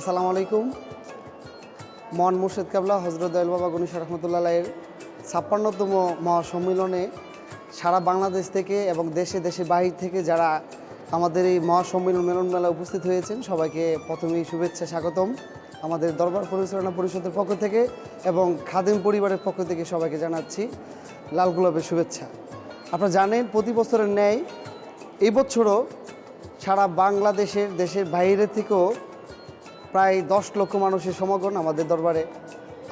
আসসালামু আলাইকুম। মন মুর্শেদ কাবলা, হজরত দয়াল বাবা গণেশ রহমতুল্লাহ এর ছাপ্পান্নতম মহাসম্মিলনে সারা বাংলাদেশ থেকে এবং দেশে দেশে বাহির থেকে যারা আমাদের এই মহাসম্মিলন মেলন মেলা উপস্থিত হয়েছেন, সবাইকে প্রথমেই শুভেচ্ছা, স্বাগতম আমাদের দরবার পরিচালনা পরিষদের পক্ষ থেকে এবং খাদিম পরিবারের পক্ষ থেকে সবাইকে জানাচ্ছি লাল গোলাপের শুভেচ্ছা। আপনারা জানেন, প্রতি বছরের ন্যায় এই বছরও সারা বাংলাদেশের, দেশের বাইরে থেকেও প্রায় দশ লক্ষ মানুষের সমাগম আমাদের দরবারে।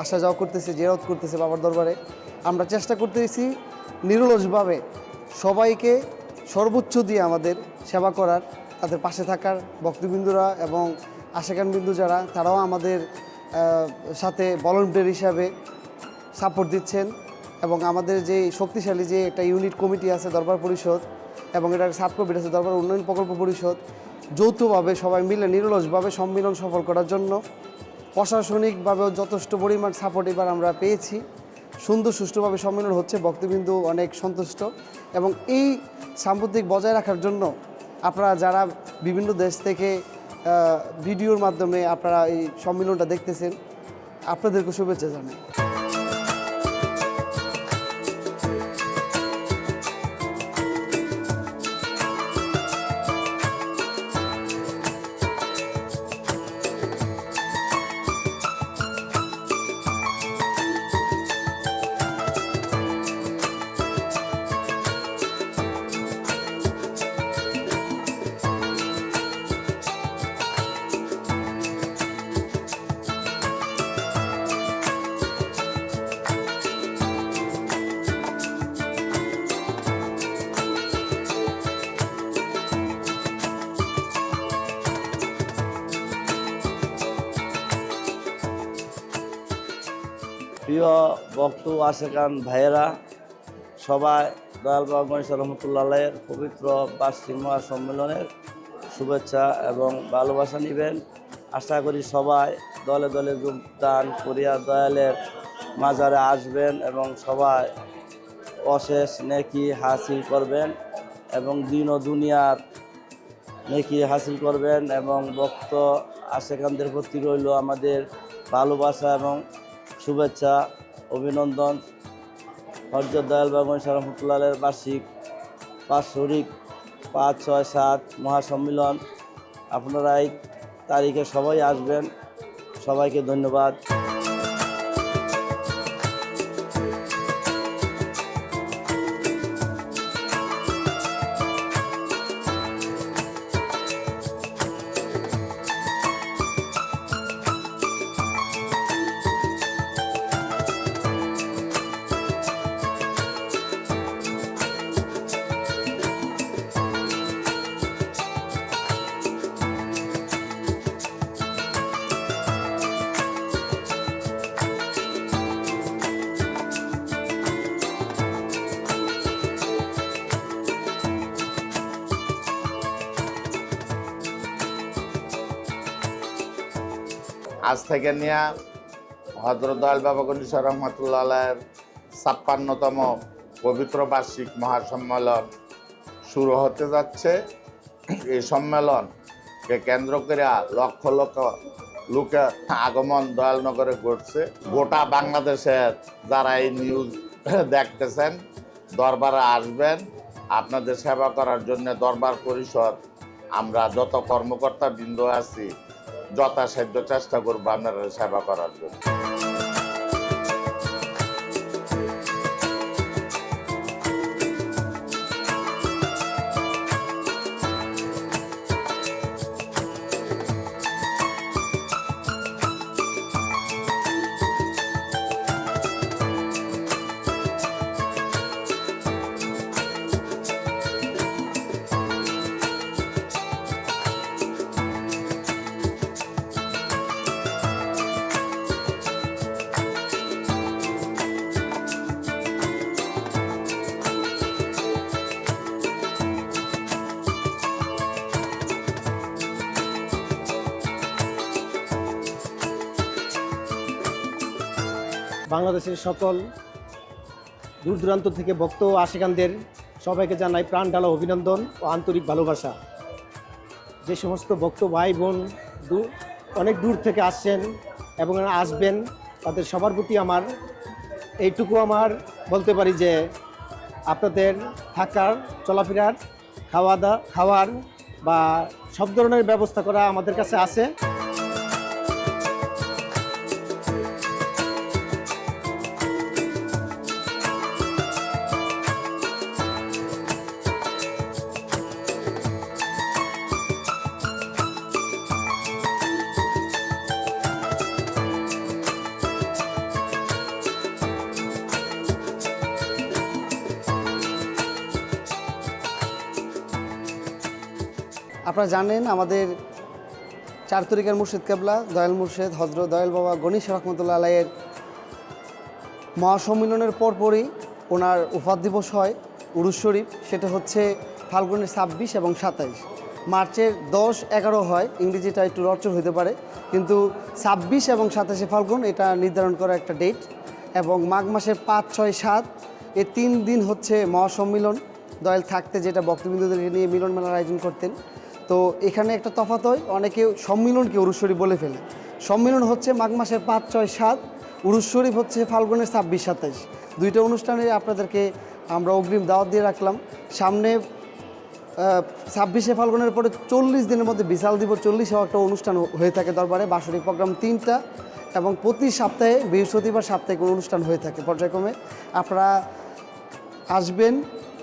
আসা যাওয়া করতেছে জেরত করতেছে বাবার দরবারে। আমরা চেষ্টা করতেছি নিরলসভাবে সবাইকে সর্বোচ্চ দিয়ে আমাদের সেবা করার, তাদের পাশে থাকার ভক্তবিন্দুরা এবং আশেকান বিন্দু যারা, তারাও আমাদের সাথে ভলেন্টিয়ার হিসাবে সাপোর্ট দিচ্ছেন এবং আমাদের যে শক্তিশালী যে একটা ইউনিট কমিটি আছে দরবার পরিষদ এবং এটার সাব কমিটি আছে দরবার উন্নয়ন প্রকল্প পরিষদ যৌথভাবে সবাই মিলে নিরলসভাবে সম্মিলন সফল করার জন্য প্রশাসনিকভাবেও যথেষ্ট পরিমাণ সাপোর্ট এবার আমরা পেয়েছি। সুন্দর সুষ্ঠুভাবে সম্মেলন হচ্ছে, ভক্তবিন্দু অনেক সন্তুষ্ট এবং এই সাম্প্রতিক বজায় রাখার জন্য আপনারা যারা বিভিন্ন দেশ থেকে ভিডিওর মাধ্যমে আপনারা এই সম্মেলনটা দেখতেছেন, আপনাদেরকে শুভেচ্ছা জানাই। প্রিয় ভক্ত আশেকান ভাইয়েরা, সবাই দয়াল বাবা গণেশ রহমতুল্লাহের পবিত্র বার্ষিক মহা সম্মেলনের শুভেচ্ছা এবং ভালোবাসা নেবেন। আশা করি সবাই দলে দলে যোগদান করিয়া দয়ালের মাজারে আসবেন এবং সবাই অশেষ নেকি হাসিল করবেন এবং দিন ও দুনিয়ার নেকি হাসিল করবেন এবং ভক্ত আশেখানদের প্রতি রইল আমাদের ভালোবাসা এবং শুভেচ্ছা, অভিনন্দন। হরজত দয়াল বাগন রহমতুল্লাহের বার্ষিক পাঁচ শরিক পাঁচ ছয় সাত মহাসম্মিলন। আপনারা এই তারিখে সবাই আসবেন। সবাইকে ধন্যবাদ। আজ থেকে নিয়ে হজরত আল বাবা রহমতুল্লাহ ছাপ্পান্নতম পবিত্র বার্ষিক মহাসম্মেলন শুরু হতে যাচ্ছে। এই সম্মেলনকে কেন্দ্র করে লক্ষ লক্ষ লোকের আগমন দয়ালনগরে ঘটছে। গোটা বাংলাদেশের যারা এই নিউজ দেখতেছেন, দরবারে আসবেন, আপনাদের সেবা করার জন্য দরবার পরিষদ, আমরা যত কর্মকর্তা বৃন্দ আছি যথাসাধ্য চেষ্টা করব আপনারা সেবা করার জন্য। বাংলাদেশের সকল দূর দূরান্ত থেকে ভক্ত ও সবাইকে জানাই প্রাণ ঢালা অভিনন্দন ও আন্তরিক ভালোবাসা। যে সমস্ত ভক্ত ভাই বোন অনেক দূর থেকে আসছেন এবং আসবেন, তাদের সবার প্রতি আমার এইটুকু আমার বলতে পারি যে আপনাদের থাকার, চলাফেরার খাওয়া দাওয়া খাওয়ার বা সব ধরনের ব্যবস্থা করা আমাদের কাছে আছে। আপনারা জানেন, আমাদের চার তরিকার মুর্শিদ কেবলা, দয়াল মুর্শেদ হজরত দয়াল বাবা গণেশ রহমতুল্লা আলাইয়ের মহাসম্মিলনের পরপরই ওনার উপাধ দিবস হয়, উরুস শরীফ। সেটা হচ্ছে ফাল্গুনের ছাব্বিশ এবং সাতাইশ। মার্চের দশ, এগারো হয়, ইংরেজিটা একটু রচর হতে পারে। কিন্তু ছাব্বিশ এবং সাতাশে ফাল্গুন, এটা নির্ধারণ করা একটা ডেট এবং মাঘ মাসের পাঁচ, ছয়, সাত, এ তিন দিন হচ্ছে মহাসম্মিলন। দয়াল থাকতে যেটা বক্তবিন্দুদেরকে নিয়ে মিলন মেলার আয়োজন করতেন। তো এখানে একটা তফাৎ হয়, অনেকে সম্মিলনকে উরুস শরীফ বলে ফেলে। সম্মিলন হচ্ছে মাঘ মাসের পাঁচ, ছয়, সাত উরুস শরীফ হচ্ছে ফাল্গুনের ছাব্বিশ, সাতাইশ। দুইটা অনুষ্ঠানে আপনাদেরকে আমরা অগ্রিম দাওয়াত দিয়ে রাখলাম। সামনে ছাব্বিশে ফাল্গুনের পরে চল্লিশ দিনের মধ্যে বিশাল দিবস চল্লিশেও একটা অনুষ্ঠান হয়ে থাকে দরবারে, বাৎসরিক প্রোগ্রাম তিনটা এবং প্রতি সপ্তাহে বৃহস্পতিবার সাপ্তাহিক অনুষ্ঠান হয়ে থাকে পর্যায়ক্রমে। আপনারা আসবেন,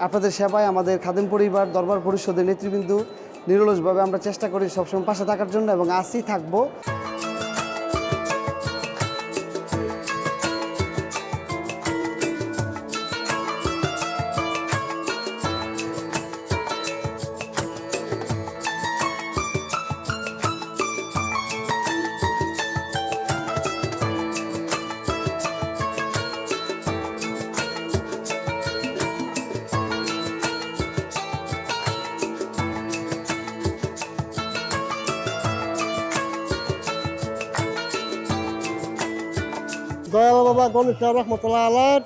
আপনাদের সেবায় আমাদের খাদেম পরিবার, দরবার পরিষদের নেতৃবৃন্দ নিরলসভাবে আমরা চেষ্টা করি সবসময় পাশে থাকার জন্য এবং আসি থাকব। দয়াল বাবা গণেশ রহমতুল্লাহ আলাদ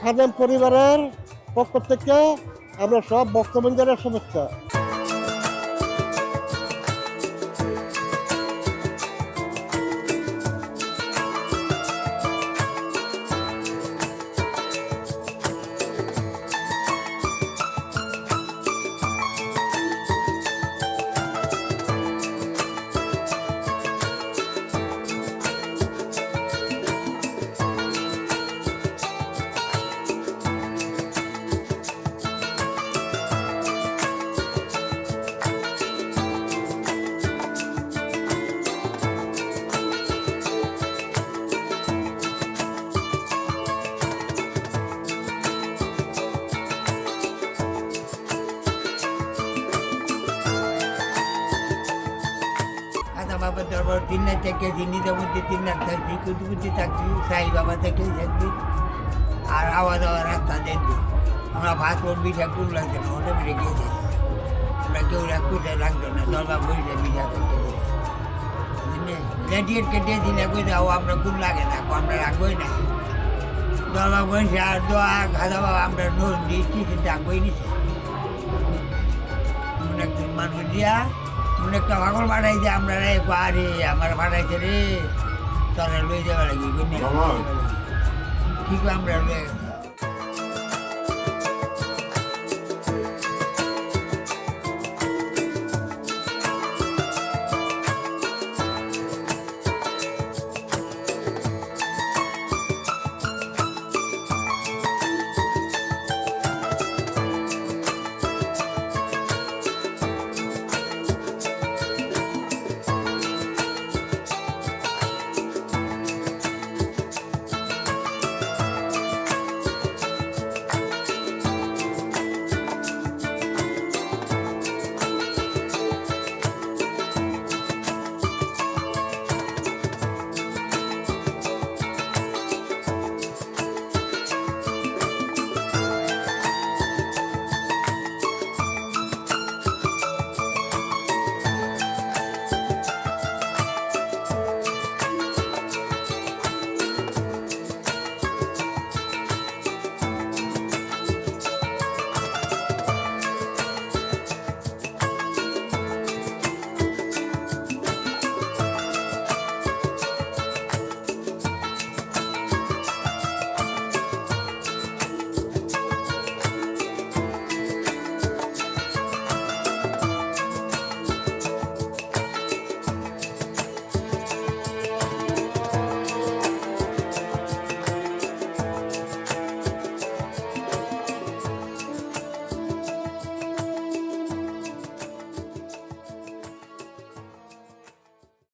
খাদেম পরিবারের পক্ষ থেকে আমরা সব ভক্তবৃন্দের শুভেচ্ছা। খাতা বাবা দরবার তিন রাত থেকে নিজামুদ্দি তিন রাত থাকছি কুতুবুদ্দি থাকছি সাই বাবা থেকে একদিন আর আওয়া দাওয়া রাস্তা দেখবি। আমরা ভাত ওর বিঠা কুল লাগছে না ওটা বেড়ে গিয়ে আমরা কেউ কুটে লাগতো না দরবার বসে বিঠা করতে লেডিয়েট কেটে দিলে কই যাও আমরা কুল লাগে না আমরা রাখবই না। দরবার বসে আর দোয়া খাতা বাবা, আমরা নোট দিচ্ছি সেটা নিছে। একজন মানুষ দিয়া মনে একটা পাগল দিয়ে আমরা রে বাড়ি আমার পাঠাইছে রে। তারা লই যাবে লাগি কি আমরা লই